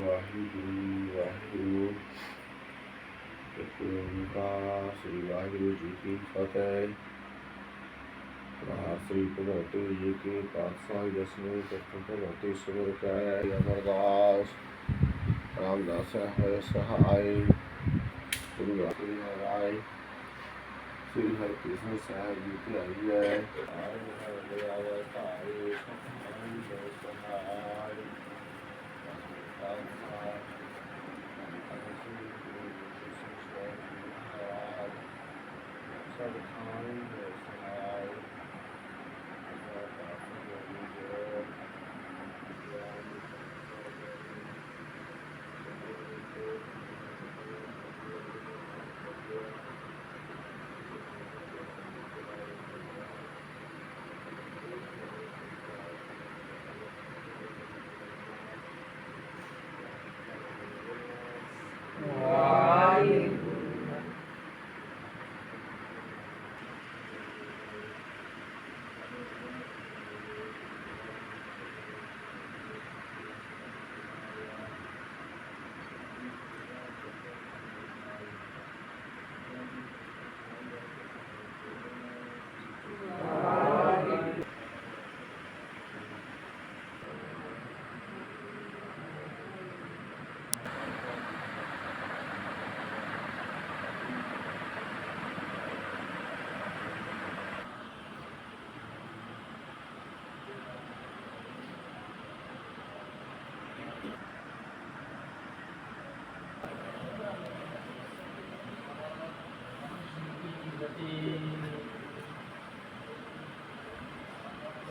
ਵਾਹਿਗੁਰੂ ਵਾਹਿਗੁਰੂ ਇੱਕ ਸ੍ਰੀ ਵਾਹਿਗੁਰੂ ਜੀ ਕੀ ਫਤਿਹ। ਵਾਹ ਸ੍ਰੀ ਭਗਵਤੇ ਜੀ ਕੇ ਪਾਤਸ਼ਾਹ ਦਸਵੇਂ ਤਖਤ ਭਗਵਤੇ ਸੁਰ ਕੈ ਅਮਰਦਾਸ ਰਾਮਦਾਸ ਹੈ ਸਹਾਇ ਗੁਰੂ ਰਾਮੀ ਰਾਏ Still have business, I have UPI. I have Service time.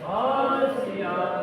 All the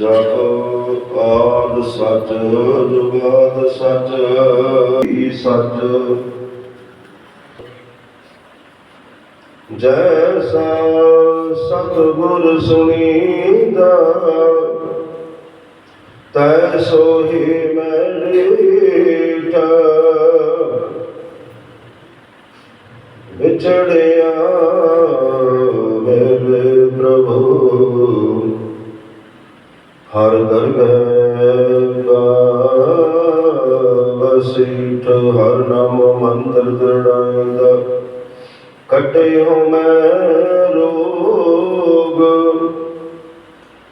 ਜਪ ਆਦ ਸਚ ਜੁਗਾਦ ਸਚ ਈ ਸਚ ਜੈਸਾ ਸਤਿਗੁਰ ਸੁਣੀਦਾ, ਤੈ ਸੋਹੀ ਮੈਂ ਵਿਛੜਿਆ ਮੇਰੇ ਪ੍ਰਭੂ। ਹਰ ਦਰਗਹਿ ਵਸੀਠ ਹਰ ਨਾਮ ਮੰਤਰ ਦ੍ਰਿੜਾਇਦਾ ਕਟੇ ਹੋ ਮੈਂ ਰੋਗ,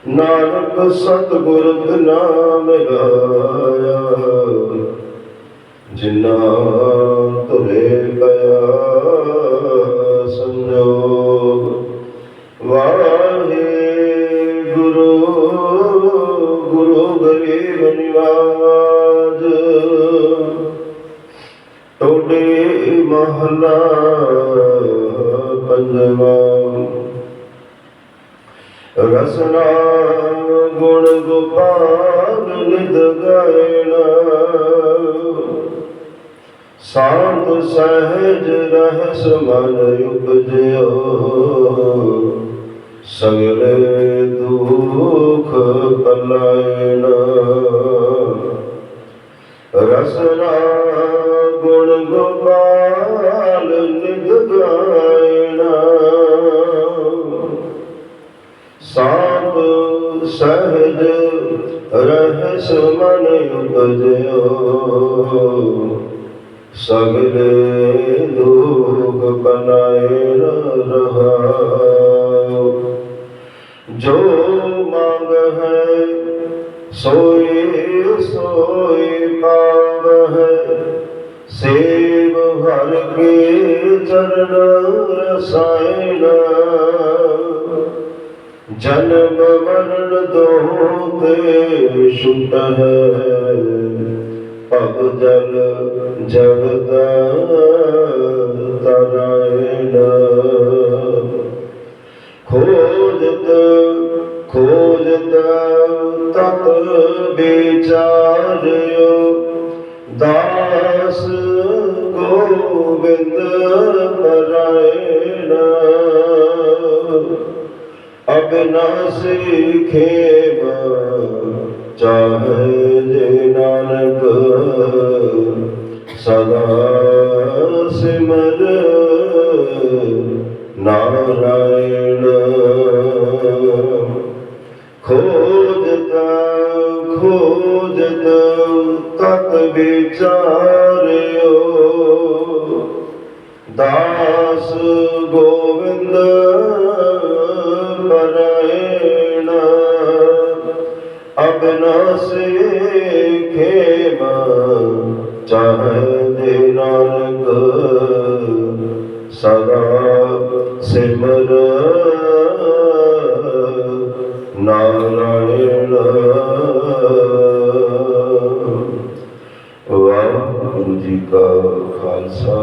ਨਾਨਕ ਸਤਿਗੁਰ ਬਿਨਾ ਮਿਲਾਇਆ ਜਿਨਾ ਤੁਰੇ ਪਿਆ ਨਿਵਾਜ ਟੋਡੇ ਮਹਲਾ ਪੰਜਵਾ ਰਸਨਾ ਗੁਣ ਗੋਪਾਲ ਨਿਦ ਗਾਇਣਾ। ਸਾਧ ਸਹਿਜ ਰਹਿਸ ਮਨ ਉਪਜਿਓ। ਸਗਲੇ ਦੁਖ ਪਲਾਇਣ ਰਸਨਾ ਗੁਣ ਗੋਪਾਲ ਨਿਦ ਗਾਇਣਾ ਸਾਧ ਸਹਿਜ ਰਹਿਸ ਮਨ ਉਪਜਿਓ। ਸਗਲੇ ਸੇਵ ਹਰ ਕੇ ਚਰਨ ਰਸਾਇਣ। ਜਨਮ ਮਰਨ ਦੋ ਤੇ ਛੁਟ ਹੈ। ਭਗ ਜਲ ਜਗਦਾ ਗੋਬਿੰਦ ਪਰਾਇਣ ਅਬਨਾਸੀ ਖੇਮ ਚਾਹੇ ਜੇ ਨਾਨਕ ਸਦਾ ਸਿਮਰ ਨਾਰਾਇਣ ਗੋਵਿੰਦ ਪਰਾਇਣ ਅਬਨਾਸੀ ਖੇਮ ਚਾਹਦੇ ਨਾਨਕ ਸਦਾ ਸਿਮਰ। ਨਾਰਾਇਣ। ਵਾਹਿਗੁਰੂ ਜੀ ਕਾ ਖਾਲਸਾ।